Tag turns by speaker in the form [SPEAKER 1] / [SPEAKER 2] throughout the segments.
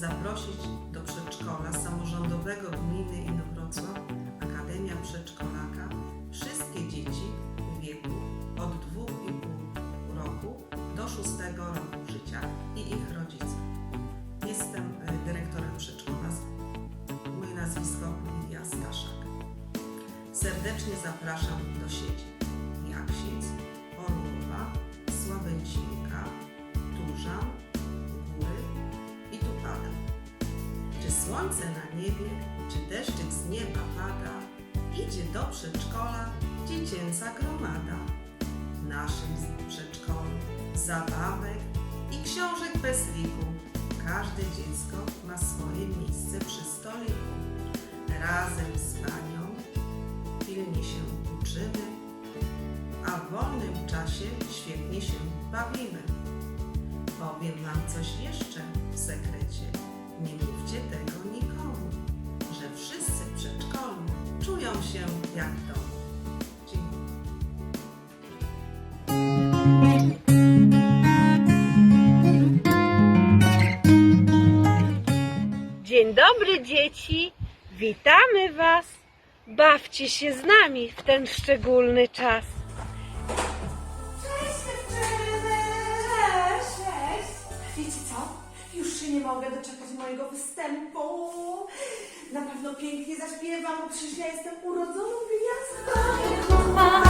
[SPEAKER 1] zaprosić do przedszkola samorządowego gminy Inowrocław Akademia Przedszkolaka wszystkie dzieci w wieku od 2,5 roku do 6 roku życia i ich rodziców. Jestem e, dyrektorem przedszkola. Moje nazwisko Lidia Staszak. Serdecznie zapraszam słońce na niebie, czy deszczyk z nieba pada, idzie do przedszkola dziecięca gromada. W naszym przedszkolu zabawek i książek bez liku. Każde dziecko ma swoje miejsce przy stoliku. Razem z panią pilnie się uczymy, a w wolnym czasie świetnie się bawimy. Powiem Wam coś jeszcze jak. Dziękuję.
[SPEAKER 2] Dzień dobry dzieci, witamy Was. Bawcie się z nami w ten szczególny czas.
[SPEAKER 3] Cześć dziewczyny! Cześć, cześć! Wiecie co? Już się nie mogę doczekać mojego występu. Pewno pięknie zaśpiewam, bo przecież ja jestem urodzoną gwiazdą.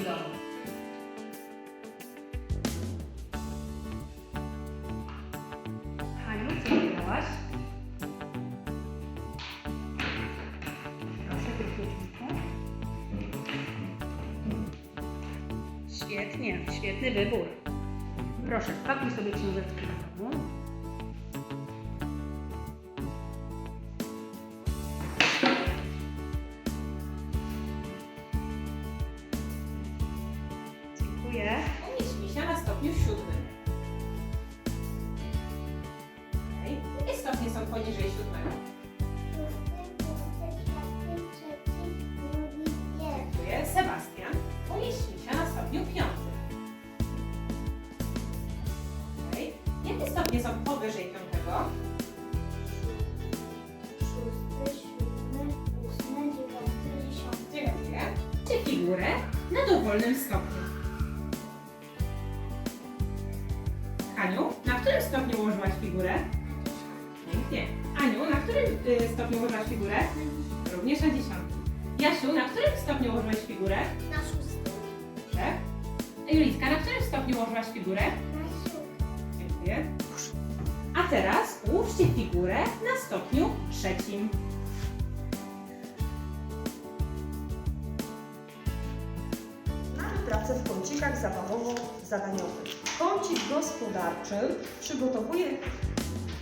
[SPEAKER 4] Domu. Haniu, co wybrałaś? Proszę, wychwytnika. Świetnie, świetny wybór. Proszę, wpakuj sobie książeczki do domu.
[SPEAKER 5] Stopnie są poniżej siódmego? Dziękuję. Sebastian, umieść misia na stopniu piątym. Okej. Jakie stopnie są powyżej piątego? Dziękuję. Czy figurę na dowolnym stopniu? Pięknie. Aniu, na którym y, stopniu ułożyłaś figurę? Również na dziesiątym. Jasiu, na którym stopniu ułożyłaś figurę?
[SPEAKER 6] Na szóstym.
[SPEAKER 5] Dobrze. Julitka, na którym stopniu ułożyłaś figurę?
[SPEAKER 6] Na siódmym.
[SPEAKER 5] Dziękuję. A teraz ułóżcie figurę na stopniu trzecim.
[SPEAKER 7] Mamy pracę w kącikach zabawowo-zadaniowych. Kącik gospodarczy przygotowuje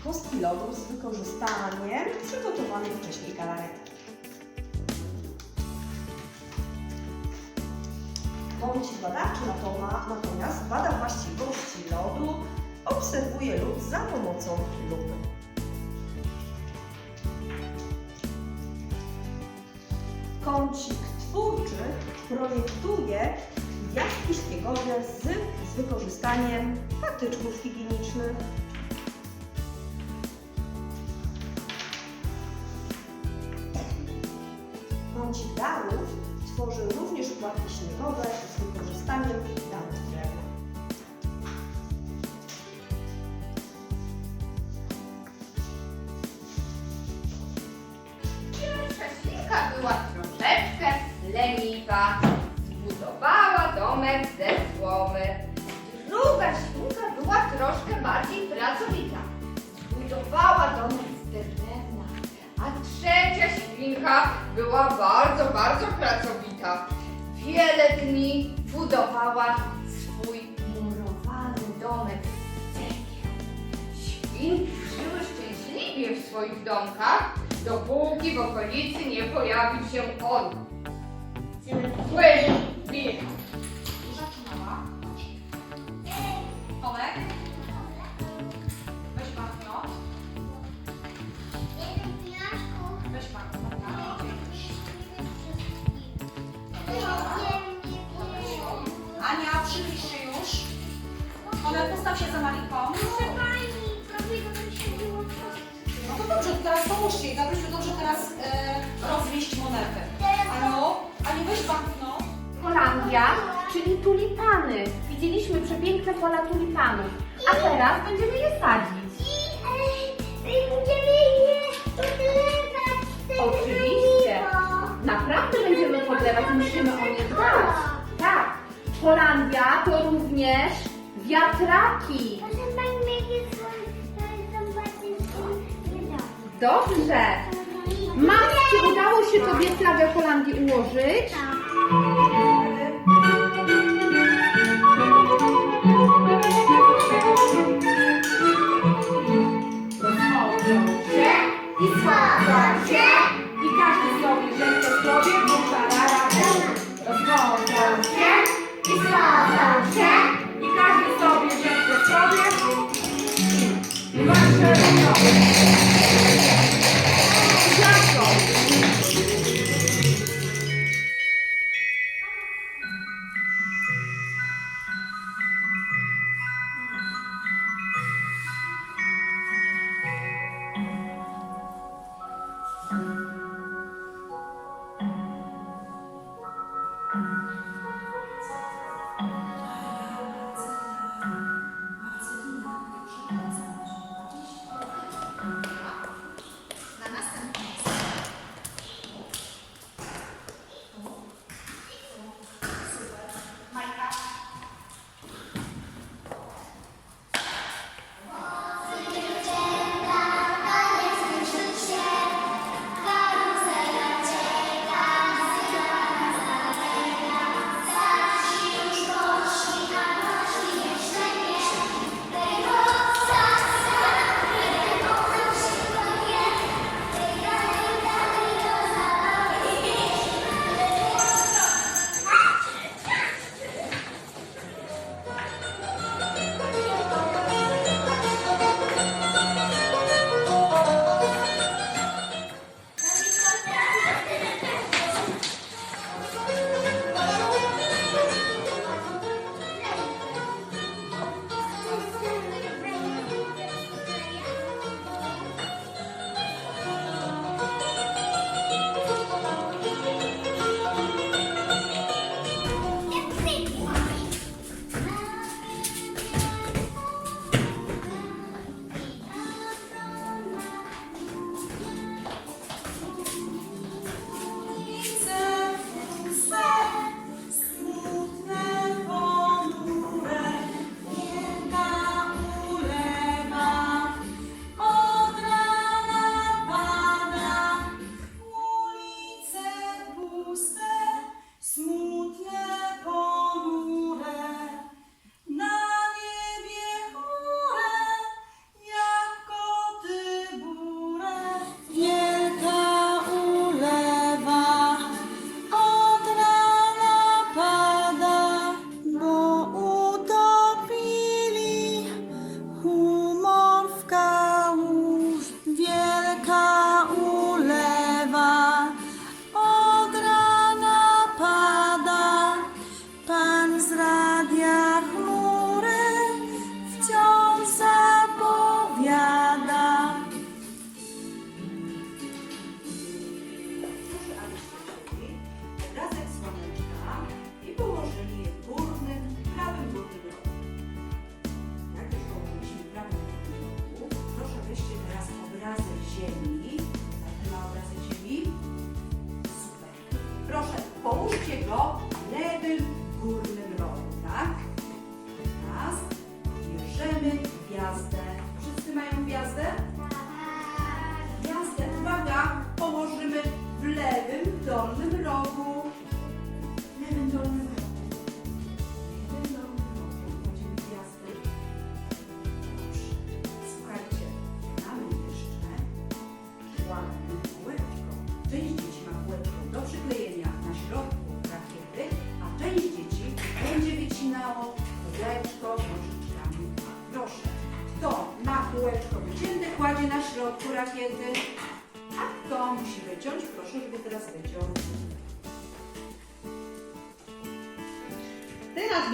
[SPEAKER 7] kostki lodu z wykorzystaniem przygotowanej wcześniej galaretki. Badawczy natoma- natomiast bada właściwości lodu, obserwuje lód za pomocą lupy. Kącik twórczy projektuje śniegowe z, z wykorzystaniem patyczków higienicznych. Darów tworzy również płatki śniegowe z wykorzystaniem darów drewna.
[SPEAKER 8] Pierwsza świnka była troszeczkę leniwa. Zbudowała domek ze słomy. Druga świnka była troszkę bardziej pracowita. Zbudowała domek z drewna. A trzecia świnka była bardzo, bardzo pracowita. Wiele dni budowała swój murowany domek z cegieł. Świnki żyły szczęśliwie w swoich domkach, dopóki w okolicy nie pojawi się on. Słysz,
[SPEAKER 3] Postaw się za Mariką. No to dobrze, to teraz pomóżcie jej. Gabrysiu, dobrze teraz e, rozwieść monetę. Aniu, Aniu, weź banknot.
[SPEAKER 6] Holandia, czyli tulipany. Widzieliśmy przepiękne pola tulipanów, a teraz będziemy je sadzić. Oczywiście. Naprawdę będziemy podlewać, musimy o nie dbać. Tak. Holandia to również wiatraki. Dobrze. Max, czy udało się Tobie flagę Holandii ułożyć? Rozchodzą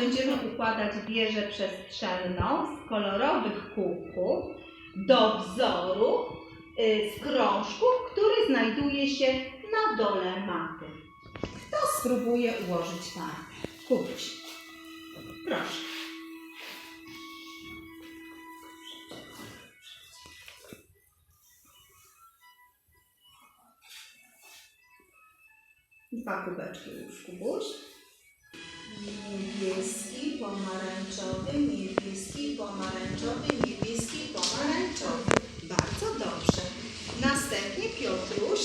[SPEAKER 9] będziemy układać wieżę przestrzenną z kolorowych kółków do wzoru y, z krążku, który znajduje się na dole maty. Kto spróbuje ułożyć tak? Kubuś. Proszę. Dwa kubeczki już, Kubuś. Niebieski, pomarańczowy, niebieski, pomarańczowy, niebieski, pomarańczowy. Bardzo dobrze. Następnie Piotruś.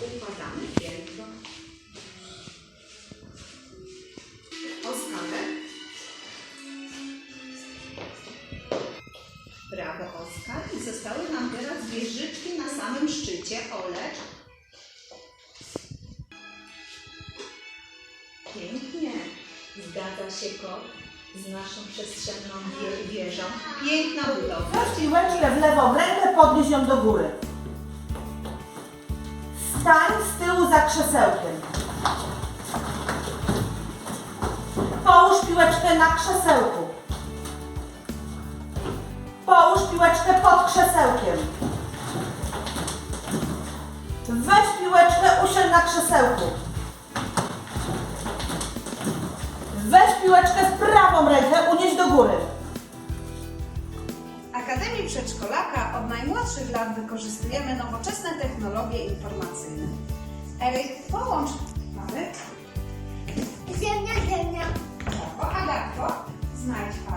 [SPEAKER 9] Układamy Się kot z naszą przestrzenną wie- wieżą. Piękna budowa.
[SPEAKER 2] Weź piłeczkę w lewą rękę, podnieś ją do góry. Stań z tyłu za krzesełkiem. Połóż piłeczkę na krzesełku. Połóż piłeczkę pod krzesełkiem. Weź piłeczkę, usiądź na krzesełku. Weź piłeczkę w prawą rękę, unieś do góry.
[SPEAKER 6] W Akademii Przedszkolaka od najmłodszych lat wykorzystujemy nowoczesne technologie informacyjne. Eryk, połącz mamy.
[SPEAKER 10] Ziemia, ziemia.
[SPEAKER 6] Brawo. Agatko, znajdź parę.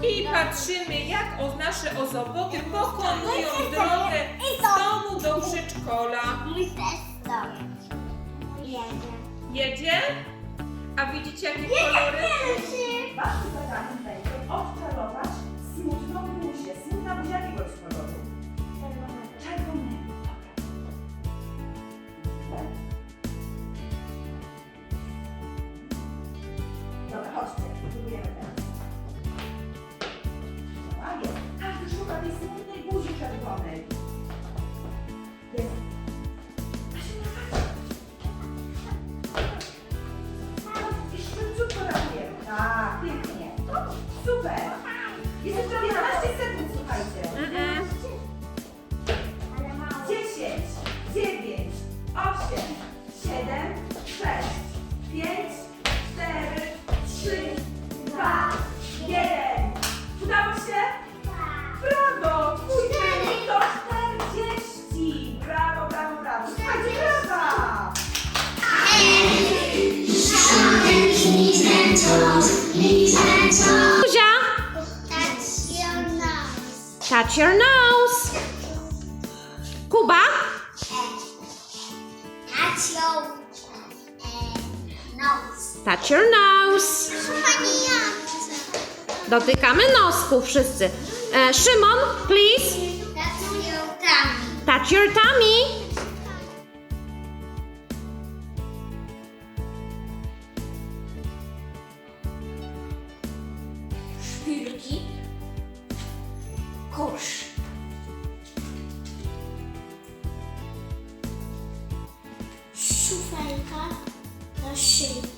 [SPEAKER 11] I patrzymy, jak o nasze ozoboty pokonują drogę z domu do przedszkola.
[SPEAKER 10] Mój też stoi. Jedzie.
[SPEAKER 11] Jedzie? A widzicie, jakie kolory?
[SPEAKER 10] Pierwszy. Touch your nose.
[SPEAKER 8] Kuba,
[SPEAKER 10] Touch your eh, nose.
[SPEAKER 8] touch your nose. Dotykamy nosków wszyscy. E, Szymon, please.
[SPEAKER 10] Touch your tummy.
[SPEAKER 8] Touch your tummy.
[SPEAKER 10] Szpilki. Na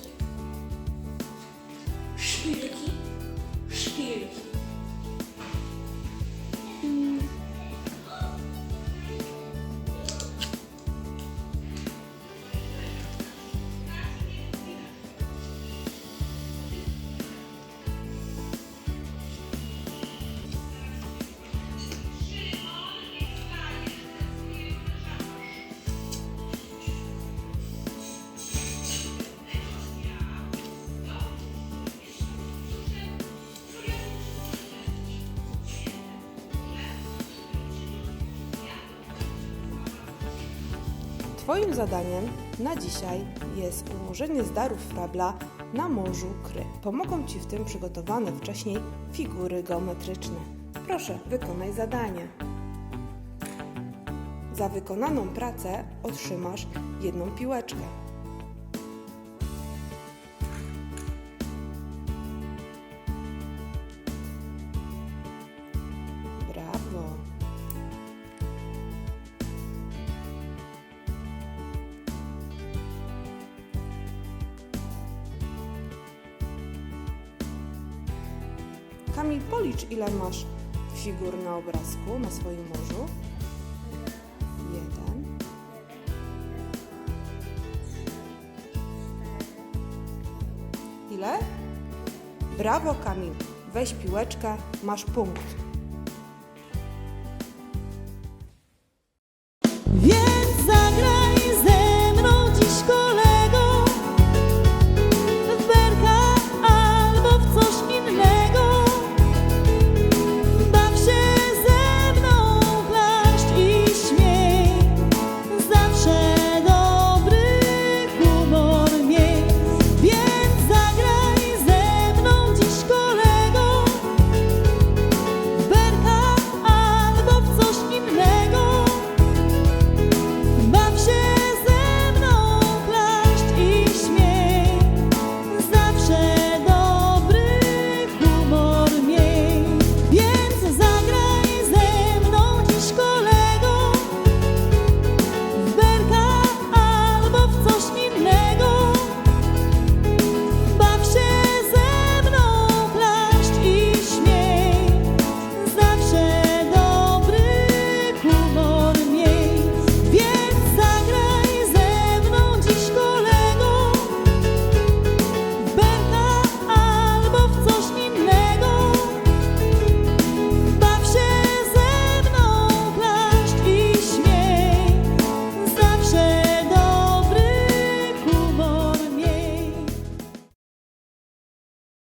[SPEAKER 12] Twoim zadaniem na dzisiaj jest ułożenie z darów Frabla na morzu Kry. Pomogą Ci w tym przygotowane wcześniej figury geometryczne. Proszę, wykonaj zadanie. Za wykonaną pracę otrzymasz jedną piłeczkę. Ile masz figur na obrazku na swoim morzu. Jeden. Ile? Brawo, Kamil. Weź piłeczkę, masz punkt.